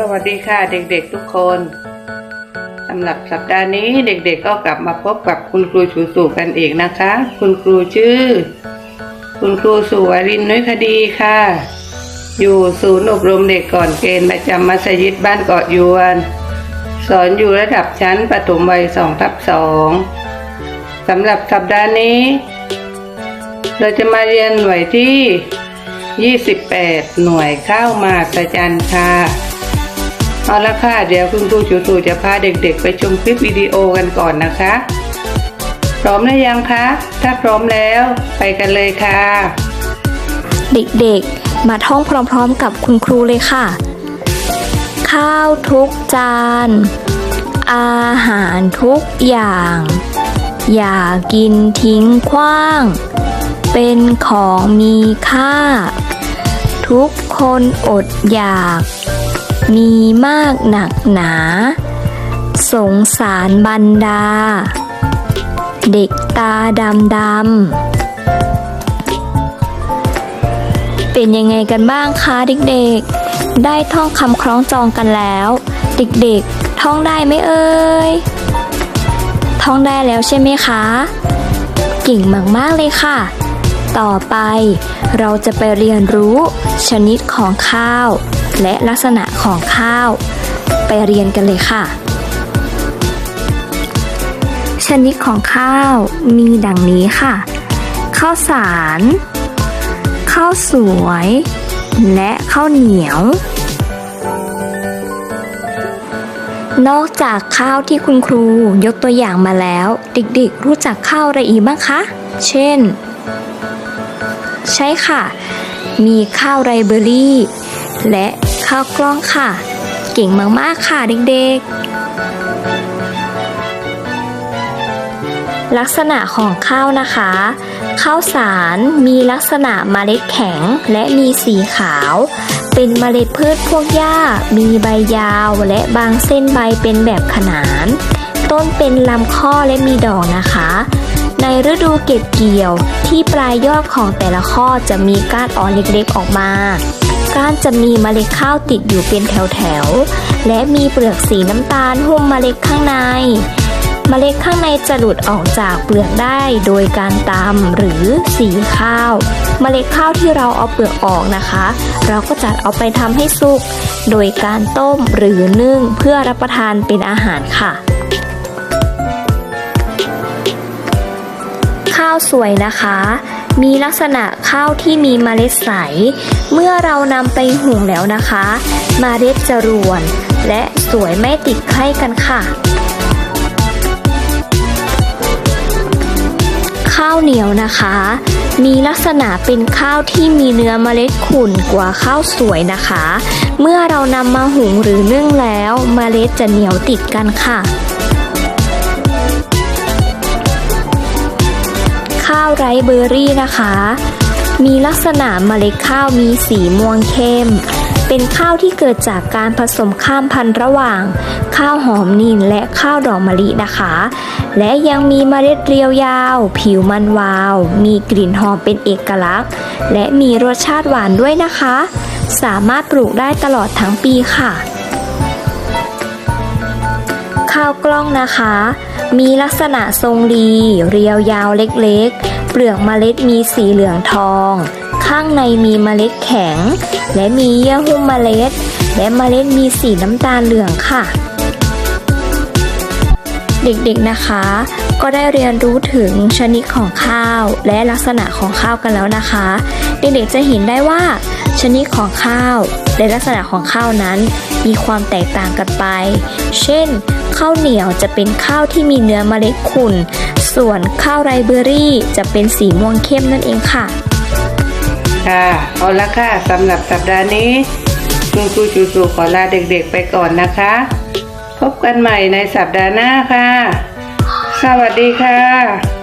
สวัสดีค่ะเด็กๆทุกคนสำหรับสัปดาห์นี้เด็กๆก็กลับมาพบกับคุณครูชูสูกันอีกนะคะ คุณครูชื่อ คุณครูสุวรินนุ้ยคดีค่ะ อยู่ศูนย์อบรมเด็กก่อนเกณฑ์ประจำมัสยิดบ้านเกาะยวน สอนอยู่ระดับชั้นประถมวัยสองทับสองสำหรับสัปดาห์นี้ เราจะมาเรียนหน่วยที่ 28 หน่วยข้าวมาสจันค่ะ เอาละค่ะ เดี๋ยวคุณครูชูตูจะพาเด็กๆ ไปชมคลิปวิดีโอกันก่อนนะคะ พร้อมหรือยังคะ ถ้าพร้อมแล้วไปกันเลยค่ะ เด็กๆ มาท่องพร้อมๆกับคุณครูเลยค่ะ ข้าวทุกจาน อาหารทุกอย่าง อย่ากินทิ้งขว้าง เป็นของมีค่า ทุกคนอดอยาก มีมากหนักหนา สงสารบรรดา เด็กตาดำดำเป็นยังไงกันบ้างคะเด็กๆ ได้ท่องคำคล้องจองกันแล้ว เด็กๆ ท่องได้ไหมเอ่ย ท่องได้แล้วใช่ไหมคะ เก่งมากๆเลยค่ะ ต่อไปเราจะไปเรียนรู้ ชนิดของข้าว และลักษณะของข้าว ไปเรียนกันเลยค่ะ ชนิดของข้าวมีดังนี้ค่ะ ข้าวสาร ข้าวสวย และข้าวเหนียว นอกจากข้าวที่คุณครูยกตัวอย่างมาแล้ว เด็กๆรู้จักข้าวอะไรอีกบ้างคะ เช่น ใช่ค่ะ มีข้าวไรเบอรี่ และข้าวกล้องค่ะ เก่งมาก ๆ ค่ะเด็ก ๆ ลักษณะของข้าวนะคะ ข้าวสารมีลักษณะเมล็ดแข็งและมีสีขาว เป็นเมล็ดพืชพวกหญ้า มีใบยาวและบางเส้นใบเป็นแบบขนาน ต้นเป็นลำข้อและมีดอกนะคะ ในฤดูเก็บเกี่ยว ที่ปลายยอดของแต่ละข้อจะมีก้านอ่อนเล็กๆออกมาก้านจะมีเมล็ดข้าวติดอยู่เป็นแถวๆ และมีเปลือกสีน้ำตาลหุ้มเมล็ดข้างใน เมล็ดข้างในจะหลุดออกจากเปลือกได้โดยการตำหรือสีข้าว เมล็ดข้าวที่เราเอาเปลือกออกนะคะ เราก็จะเอาไปทำให้สุก โดยการต้มหรือนึ่งเพื่อรับประทานเป็นอาหารค่ะาวสวยนะคะ มีลักษณะข้าวที่มีเมล็ดใส เมื่อเรานำไปหุงแล้วนะคะเมล็ดจะรวน และสวยไม่ติดไข่กันค่ะ ข้าวเหนียวนะคะ มีลักษณะเป็นข้าวที่มีเนื้อเมล็ดขุ่นกว่าข้าวสวยนะคะ เมื่อเรานำมาหุงหรือนึ่งแล้วเมล็ดจะเหนียวติดกันค่ะ ข้าวไรเบอร์รี่นะคะ มีลักษณะเมล็ดข้าวมีสีม่วงเข้ม เป็นข้าวที่เกิดจากการผสมข้ามพันธุ์ระหว่าง ข้าวหอมนินและข้าวดอกมะลินะคะ และยังมีเมล็ดเรียวยาว ผิวมันวาว มีกลิ่นหอมเป็นเอกลักษณ์ และมีรสชาติหวานด้วยนะคะ สามารถปลูกได้ตลอดทั้งปีค่ะ ข้าวกล้องนะคะ มีลักษณะทรงดี เรียวยาวเล็กๆ เปลือกเมล็ดมีสีเหลืองทอง ข้างในมีเมล็ดแข็ง และมีเยื่อหุ้มเมล็ด และเมล็ดมีสีน้ำตาลเหลืองค่ะ เด็กๆนะคะ ก็ได้เรียนรู้ถึงชนิดของข้าว และลักษณะของข้าวกันแล้วนะคะ เด็กๆจะเห็นได้ว่า ชนิดของข้าว และลักษณะของข้าวนั้นมีความแตกต่างกันไป เช่น ข้าวเหนียวจะเป็นข้าวที่มีเนื้อเมล็ดขุ่น ส่วนข้าวไรเบอรี่จะเป็นสีม่วงเข้มนั่นเองค่ะ ค่ะเอาละค่ะสำหรับสัปดาห์นี้คุณครูชูสูขอลาเด็กๆไปก่อนนะคะ พบกันใหม่ในสัปดาห์หน้าค่ะ สวัสดีค่ะ